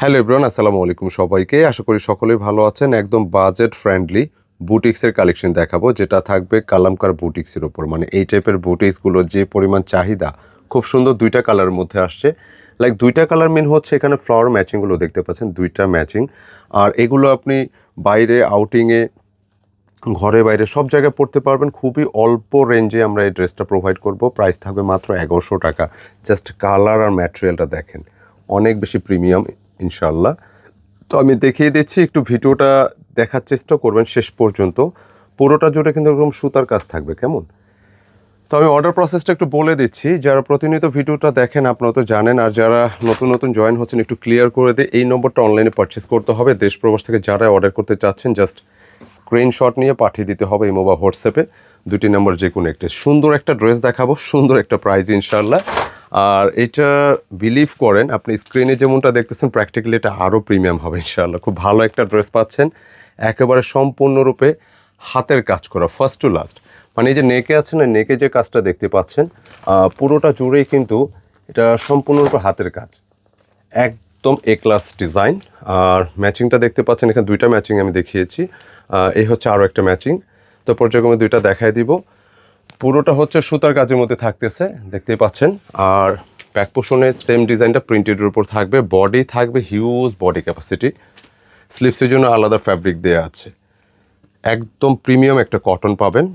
Hello Ibran আসসালামু আলাইকুম সবাইকে। আশা করি সকলেই ভালো আছেন। একদম বাজেট ফ্রেন্ডলি বুটিক্সের কালেকশন দেখাবো, যেটা থাকবে কালামকার বুটিক্সের ওপর মানে এই টাইপের বুটিক্সগুলোর যে পরিমাণ চাহিদা, খুব সুন্দর দুইটা কালারের মধ্যে আসছে। লাইক দুইটা কালার মেন হচ্ছে এখানে ফ্লাওয়ার ম্যাচিংগুলো দেখতে পাচ্ছেন, দুইটা ম্যাচিং আর এগুলো আপনি বাইরে আউটিংয়ে ঘরে বাইরে সব জায়গায় পড়তে পারবেন। খুবই অল্প রেঞ্জে আমরা এই ড্রেসটা প্রোভাইড করব। প্রাইস থাকবে মাত্র এগারোশো টাকা। জাস্ট কালার আর ম্যাটেরিয়ালটা দেখেন। অনেক বেশি প্রিমিয়াম ইনশাল্লাহ তো আমি দেখিয়ে দিচ্ছি, একটু ভিডিওটা দেখার চেষ্টা করবেন শেষ পর্যন্ত। পুরোটা জুড়ে কিন্তু এরকম সুতার কাজ থাকবে, কেমন? তো আমি অর্ডার প্রসেসটা একটু বলে দিচ্ছি, যারা প্রতিনিয়ত ভিডিওটা দেখেন, আপনারা তো জানেন, আর যারা নতুন নতুন জয়েন হচ্ছেন, একটু ক্লিয়ার করে দিয়ে এই নম্বরটা অনলাইনে পারচেস করতে হবে। দেশ প্রবাস থেকে যারা অর্ডার করতে চাচ্ছেন জাস্ট স্ক্রিনশট নিয়ে পাঠিয়ে দিতে হবে এই মোবাইল হোয়াটসঅ্যাপে দুটি নাম্বার যে কোনো একটা। সুন্দর একটা ড্রেস দেখাবো, সুন্দর একটা প্রাইজ ইনশাল্লাহ আর এটা বিলিভ করেন, আপনি স্ক্রিনে যেমনটা দেখতেছেন প্র্যাকটিক্যালি এটা আরও প্রিমিয়াম হবে ইনশাল্লাহ খুব ভালো একটা ড্রেস পাচ্ছেন। একেবারে সম্পূর্ণরূপে হাতের কাজ করা ফার্স্ট টু লাস্ট মানে এই যে নেকে আছে না নেকে যে কাজটা দেখতে পাচ্ছেন পুরোটা জুড়েই কিন্তু এটা সম্পূর্ণরূপে হাতের কাজ। একদম এ ক্লাস ডিজাইন আর ম্যাচিংটা দেখতে পাচ্ছেন, এখানে দুইটা ম্যাচিং আমি দেখিয়েছি। এই হচ্ছে আরও একটা ম্যাচিং তো পর্যায়ক্রমে দুইটা দেখাই দিব। পুরোটা হচ্ছে সুতার কাজের মধ্যে থাকতেছে, দেখতেই পাচ্ছেন। আর ব্যাক পোষণে সেম ডিজাইনটা প্রিন্টেডের উপর থাকবে। বডি থাকবে হিউজ বডি ক্যাপাসিটি স্লিপসের জন্য আলাদা ফ্যাব্রিক দেওয়া আছে। একদম প্রিমিয়াম একটা কটন পাবেন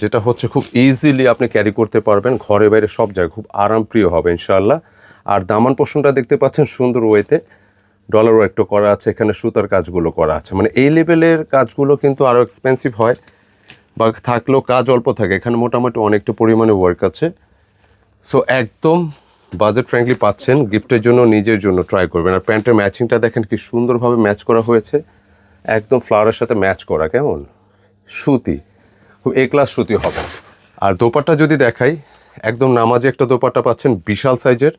যেটা হচ্ছে খুব ইজিলি আপনি ক্যারি করতে পারবেন। ঘরে বাইরে সব জায়গায় খুব আরামপ্রিয় হবে ইনশাল্লাহ আর দামান পোষণটা দেখতে পাচ্ছেন সুন্দর ওয়েতে। ডলার ওয়ার্কটা করা আছে, এখানে সুতার কাজগুলো করা আছে। মানে এই লেভেলের কাজগুলো কিন্তু আরও এক্সপেন্সিভ হয়। বা থাকলেও কাজ অল্প থাকে। এখানে মোটামুটি অনেকটা পরিমাণে ওয়ার্ক আছে। সো একদম বাজেট ফ্র্যাঙ্কলি পাচ্ছেন গিফটের জন্য, নিজের জন্য ট্রাই করবেন। আর প্যান্টের ম্যাচিংটা দেখেন কি সুন্দরভাবে ম্যাচ করা হয়েছে। একদম ফ্লাওয়ারের সাথে ম্যাচ করা, কেমন? সুতি। খুব এ ক্লাস সুতি হবে। আর দোপাট্টা যদি দেখাই, একদম নামাজে একটা দোপাট্টা পাচ্ছেন, বিশাল সাইজের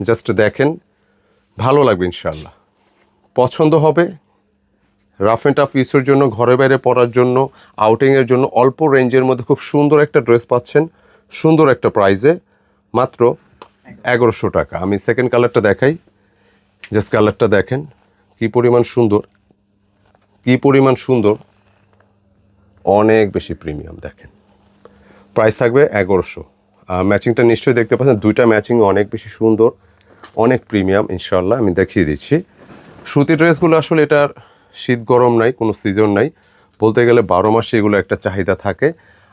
জাস্ট দেখেন, ভালো লাগবে ইনশাল্লাহ পছন্দ হবে রাফ অ্যান্ড টাফ ইউজের জন্য, ঘরে বাইরে পরার জন্য আউটিংয়ের জন্য অল্প রেঞ্জের মধ্যে খুব সুন্দর একটা ড্রেস পাচ্ছেন। সুন্দর একটা প্রাইজে মাত্র এগারোশো টাকা। আমি সেকেন্ড কালারটা দেখাই। জাস্ট কালারটা দেখেন। কি পরিমাণ সুন্দর। কি পরিমাণ সুন্দর। অনেক বেশি প্রিমিয়াম দেখেন। প্রাইস থাকবে এগারোশো। ম্যাচিংটা নিশ্চয়ই দেখতে পাচ্ছেন। দুইটা ম্যাচিং অনেক বেশি সুন্দর। অনেক প্রিমিয়াম ইনশাল্লাহ আমি দেখিয়ে দিচ্ছি। সুতি ড্রেসগুলো আসলে এটার শীত গরম নাই, কোনো সিজন নাই। বলতে গেলে বারো মাসে এগুলো একটা চাহিদা থাকে।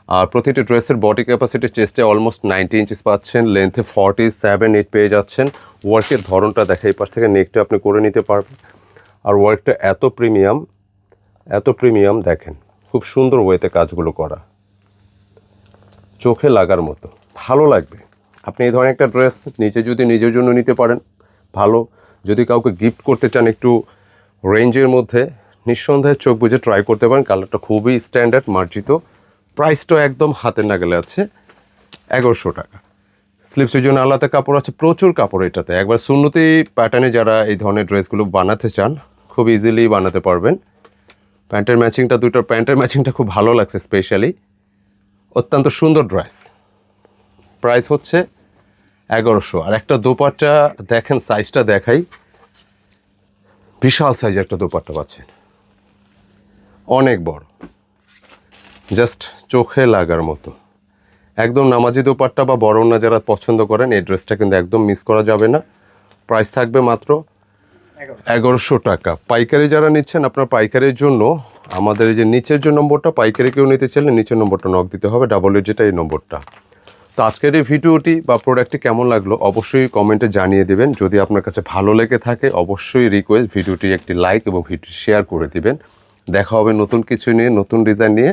আর প্রতিটি ড্রেসের বডি ক্যাপাসিটি চেস্টে অলমোস্ট নাইনটি ইঞ্চিস পাচ্ছেন লেন্থে ফর্টি সেভেন এইট পেয়ে যাচ্ছেন। ওয়ার্কের ধরনটা দেখা এই পাশ থেকে নেকটা আপনি করে নিতে পারবেন। আর ওয়ার্কটা এত প্রিমিয়াম এত প্রিমিয়াম দেখেন, খুব সুন্দর ওয়েতে কাজগুলো করা। চোখে লাগার মতো, ভালো লাগবে। আপনি এই ধরনের একটা ড্রেস নিজে যদি নিজের জন্য নিতে পারেন, ভালো। যদি কাউকে গিফট করতে চান একটু রেঞ্জের মধ্যে নিঃসন্দেহে চোখ বুঝে ট্রাই করতে পারেন। কালারটা খুবই স্ট্যান্ডার্ড মার্জিত। প্রাইসটাও একদম হাতের নাগালে আছে। এগারোশো টাকা। স্লিপসের জন্য আলাদা কাপড় আছে, প্রচুর কাপড় এটাতে। একবার সুন্নতি প্যাটার্নে যারা এই ধরনের ড্রেসগুলো বানাতে চান, খুব ইজিলি বানাতে পারবেন। প্যান্টের ম্যাচিংটা দুটো প্যান্টের ম্যাচিংটা খুব ভালো লাগছে স্পেশালি অত্যন্ত সুন্দর ড্রেস প্রাইস হচ্ছে এগারোশো। আর একটা দোপাট্টা, দেখেন সাইজটা দেখাই। বিশাল সাইজ একটা দোপাট্টা পাচ্ছেন অনেক বড়। জাস্ট চোখে লাগার মতো। একদম নামাজি দোপাট্টা বা বড় না যারা পছন্দ করেন, এই ড্রেসটা কিন্তু একদম মিস করা যাবে না। প্রাইস থাকবে মাত্র এগারোশো টাকা। পাইকারি যারা নিচ্ছেন, আপনার পাইকারির জন্য আমাদের এই যে নিচের যে নম্বরটা, পাইকারি কেউ নিতে চাইলে নিচের নম্বরটা নক দিতে হবে। ডাবল যেটা এই নম্বরটা। তো আজকের এই ভিডিওটি বা প্রোডাক্টটি কেমন লাগল অবশ্যই কমেন্টে জানিয়ে দেবেন। যদি আপনার কাছে ভালো লেগে থাকে, অবশ্যই রিকোয়েস্ট ভিডিওটি একটি লাইক এবং ভিডিও শেয়ার করে দিবেন। দেখা হবে নতুন কিছু নিয়ে, নতুন ডিজাইন নিয়ে।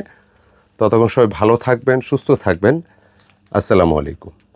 ততক্ষণ সবাই ভালো থাকবেন, সুস্থ থাকবেন। আসসালামু আলাইকুম।